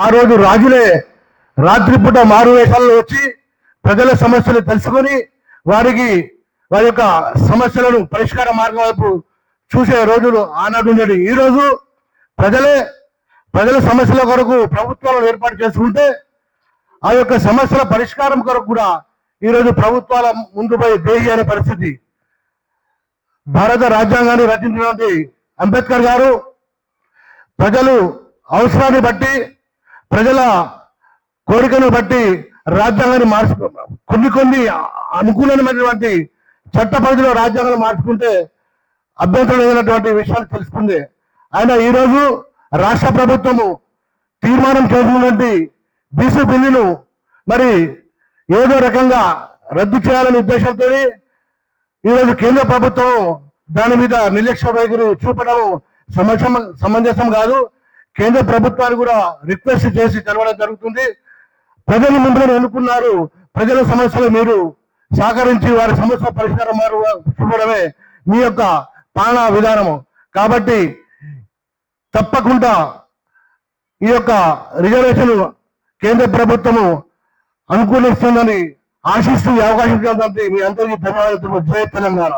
ఆ రోజు రాజులే రాత్రిపూట మారు వేషాల్లో వచ్చి ప్రజల సమస్యలు తెలుసుకొని వారికి వారి యొక్క సమస్యలను పరిష్కార మార్గం వైపు చూసే రోజులు ఆనాడు ఉండేది ఈ రోజు ప్రజలే ప్రజల సమస్యల కొరకు ప్రభుత్వాలను ఏర్పాటు చేసుకుంటే ఆ యొక్క సమస్యల పరిష్కారం కొరకు కూడా ఈరోజు ప్రభుత్వాల ముందుపై దేహి అనే పరిస్థితి. భారత రాజ్యాంగాన్ని రచించినటువంటి అంబేద్కర్ గారు ప్రజలు అవసరాన్ని బట్టి ప్రజల కోరికను బట్టి రాజ్యాంగాన్ని మార్చు కొన్ని కొన్ని అనుకూలమైనటువంటి చట్ట పరిధిలో రాజ్యాంగాన్ని మార్చుకుంటే అభ్యంతరం విషయాలు తెలుస్తుంది. ఆయన ఈరోజు రాష్ట్ర ప్రభుత్వము తీర్మానం చేసినటువంటి బీసీ బిల్లును మరి ఏదో రకంగా రద్దు చేయాలనే ఉద్దేశంతో ఈరోజు కేంద్ర ప్రభుత్వం దాని మీద నిర్లక్ష్య వైఖరి చూపడం సమంజసం కాదు. కేంద్ర ప్రభుత్వాన్ని కూడా రిక్వెస్ట్ చేసి తెలవడం జరుగుతుంది. ప్రజలు మిమ్మల్ని ఎన్నుకున్నారు. ప్రజల సమస్యలు మీరు సహకరించి వారి సమస్య పరిష్కారం మారు చూపడమే మీ యొక్క పాలనా విధానము. కాబట్టి తప్పకుండా ఈ యొక్క రిజర్వేషన్ కేంద్ర ప్రభుత్వము అనుకూలిస్తుందని ఆశిస్తూ ఈ అవకాశం ఇచ్చినందుకు మీ అందరికీ ధన్యవాదాలు జయ తెలంగాణ.